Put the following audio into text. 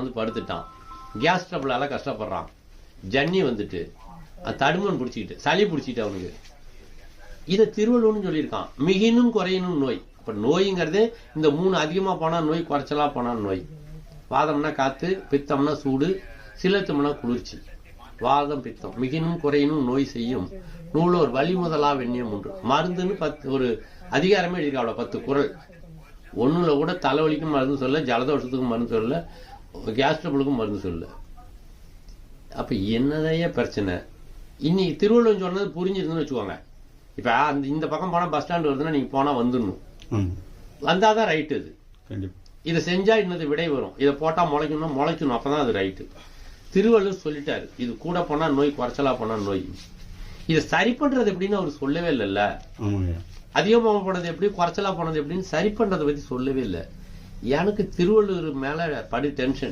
வந்து படுத்துட்டான். கேஸ் ட்ரபிளால கஷ்டப்படுறான். ஜன்னி வந்துட்டு தடுமன் பிடிச்சிக்கிட்டு சளி பிடிச்சிட்டு அவனுக்கு. இதை திருவள்ளுவர்னு சொல்லியிருக்கான். மிகினும் குறையணும் நோய். அப்ப நோய்ங்கிறது இந்த மூணு அதிகமா போனா நோய் குறைச்சலா போனா நோய். வாதம்னா காத்து பித்தம்னா சூடு சிலத்தம்னா குளிர்ச்சி. வாதம் பித்தம். மிகினும் குறையினும் நோய் செய்யும். நூலோர் வழி முதலா வெண்ணியம் உண்டு. மருந்துன்னு பத்து ஒரு அதிகாரமே எழுதியிருக்கா அவ்வளோ பத்து குரல். ஒண்ணுல கூட தலைவலிக்கும் மருந்து சொல்ல ஜலதோஷத்துக்கும் மருந்து சொல்ல கேஸ் ட்ரபிளுக்கும் மருந்து சொல்ல அப்ப என்னதைய பிரச்சனை? இன்னைக்கு திருவள்ளுவர் சொன்னது புரிஞ்சிருந்துன்னு வச்சுக்கோங்க. இப்ப அந்த இந்த பக்கம் போனா பஸ் ஸ்டாண்ட் வருதுன்னா நீங்க போனா வந்துடணும். ம். வந்தாதான் ரைட் இது கண்டிப்பா. இதை செஞ்சா இன்னது விடை வரும். இதை போட்டா முளைக்கணும் முளைக்கணும். அப்பதான் அது ரைட்டு திருவள்ளுவர் சொல்லிட்டாரு. இது கூட போனா நோய் குறைச்சலா போனா நோய். இதை சரி பண்றது எப்படின்னு அவர் சொல்லவே இல்லைல்ல. ஆமாங்க அதிகமா போனது எப்படி குறைச்சலா போனது எப்படின்னு சரி பண்றதை பத்தி சொல்லவே இல்லை. எனக்கு திருவள்ளுவர் மேல படி டென்ஷன்